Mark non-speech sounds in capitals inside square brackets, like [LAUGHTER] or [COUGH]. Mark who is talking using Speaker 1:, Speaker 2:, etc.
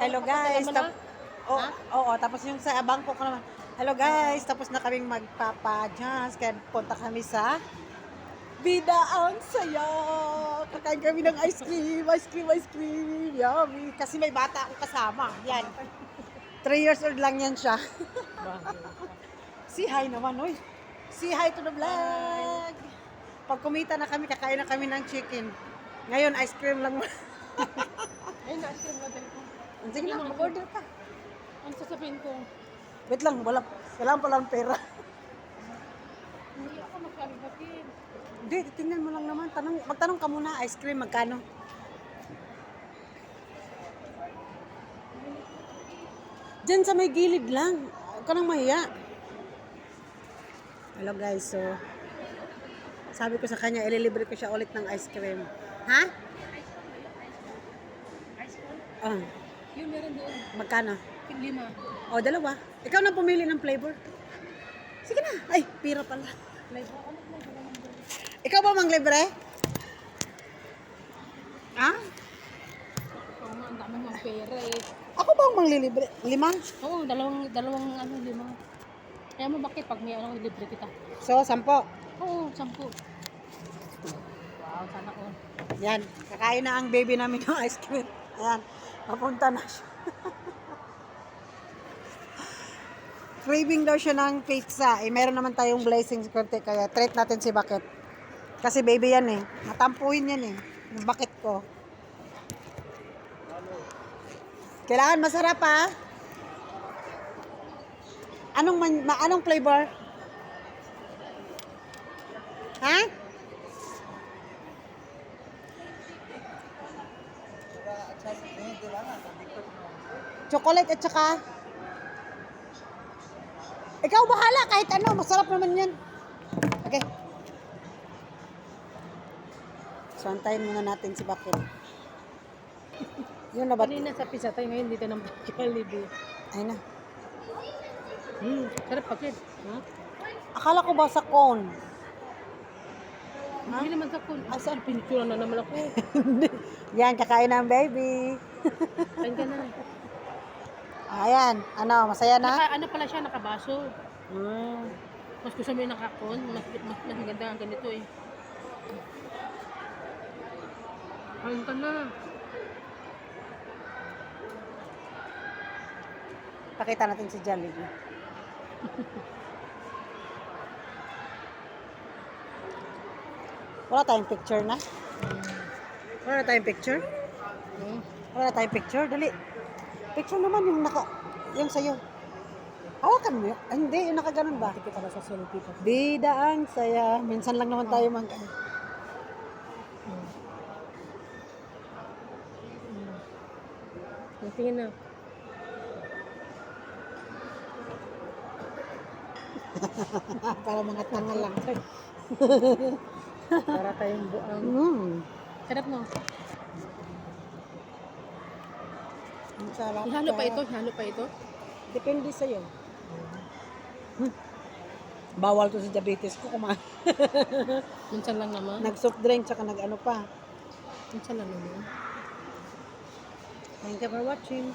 Speaker 1: Hello guys. Tap- oh,
Speaker 2: Ha?
Speaker 1: Oo, tapos yung sa bangko ko naman. Hello guys, tapos na kaming magpapa-dance. Kaya punta kami sa Bida ang saya! Kakain kami ng ice cream, ice cream, ice cream. Yummy. Kasi may bata akong kasama. Yan. 3 years old lang yan siya. [LAUGHS] Si hi naman, oy. Si hi to the vlog. Pag kumita na kami, kakain na kami ng chicken. Ngayon, ice cream lang. [LAUGHS]
Speaker 2: Ay, na-share mo din ko.
Speaker 1: Sige na, mag-order ka.
Speaker 2: Ang sasabihin ko,
Speaker 1: Wait lang, wala. Kailangan pala ng pera.
Speaker 2: hindi ako magkalibatin.
Speaker 1: Hindi, tingnan mo lang naman. Tanong, magtanong ka muna, ice cream, magkano? Diyan sa may gilid lang. Huwag ka nang mahiya. Hello guys, so sabi ko sa kanya, ililibre ko siya ulit ng ice cream. Ha? Oh,
Speaker 2: Yun, meron doon.
Speaker 1: magkano?
Speaker 2: Lima.
Speaker 1: O, dalawa. Ikaw na pumili ng flavor. Sige na. Ay, pira pala. Ikaw ba mang libre? Ha?
Speaker 2: Oo nga, ang dami mong pera eh.
Speaker 1: Ako ba ang manglilibre? Lima?
Speaker 2: Oo, dalawang, dalawang ano, lima. Kaya mo bakit pag may ano, libre kita?
Speaker 1: So, sampo.
Speaker 2: Oo, sampu. Wow, sana ko.
Speaker 1: Yan. Kakain na ang baby namin ng ice cream. Ayan. Papunta na siya. Craving daw siya ng pizza. Eh, meron naman tayong blessings konti. Kaya treat natin si Bakit. Kasi baby yan eh. Natampuhin yan eh. Yung Bakit ko. Kailangan masarap ha. Anong man, ma, anong flavor? Ha? Chocolate at saka Ikaw bahala kahit ano, masarap naman 'yan. Okay. So antayin muna natin si Bakit. [LAUGHS] Yun na ba?
Speaker 2: Kanina sa pizza tayo, ngayon dito ng [LAUGHS] Jollibee.
Speaker 1: Ay na.
Speaker 2: Hmm, sarap pakit. Ha?
Speaker 1: Akala ko ba sa cone?
Speaker 2: Hindi naman sa kun. Ah, saan? Pinictura na naman ako. [LAUGHS]
Speaker 1: Yan, kakain ng baby.
Speaker 2: Kain ka na.
Speaker 1: Ayan, ano, masaya na?
Speaker 2: Naka, ano pala siya, nakabaso.
Speaker 1: Mm.
Speaker 2: Mas gusto mo yung nakakon, mas, mas, mas maganda ang ganito eh. Kain ka na.
Speaker 1: Pakita natin si Jollibee. [LAUGHS] Wala tayong picture na? Wala tayong picture? Wala tayong picture? Dali. Picture naman yung naka... Yung sa'yo. Hawakan mo yun. Ah, hindi, yung nakaganon ba?
Speaker 2: Kita na sa selfie ko.
Speaker 1: Bida ang saya. Minsan lang naman tayo mag...
Speaker 2: Hmm. Hmm. Tingin na. [LAUGHS]
Speaker 1: Para mga tanga lang.
Speaker 2: Para tayong buang.
Speaker 1: Mm.
Speaker 2: Sarap no?
Speaker 1: Ang sarap.
Speaker 2: Ihalo pa ito? Ihalo pa ito?
Speaker 1: Depende sa'yo. Hmm. Bawal to sa diabetes ko kumain. [LAUGHS]
Speaker 2: Minsan lang naman.
Speaker 1: Nag-soft drink tsaka nag-ano pa.
Speaker 2: Minsan lang naman.
Speaker 1: Thank you for watching.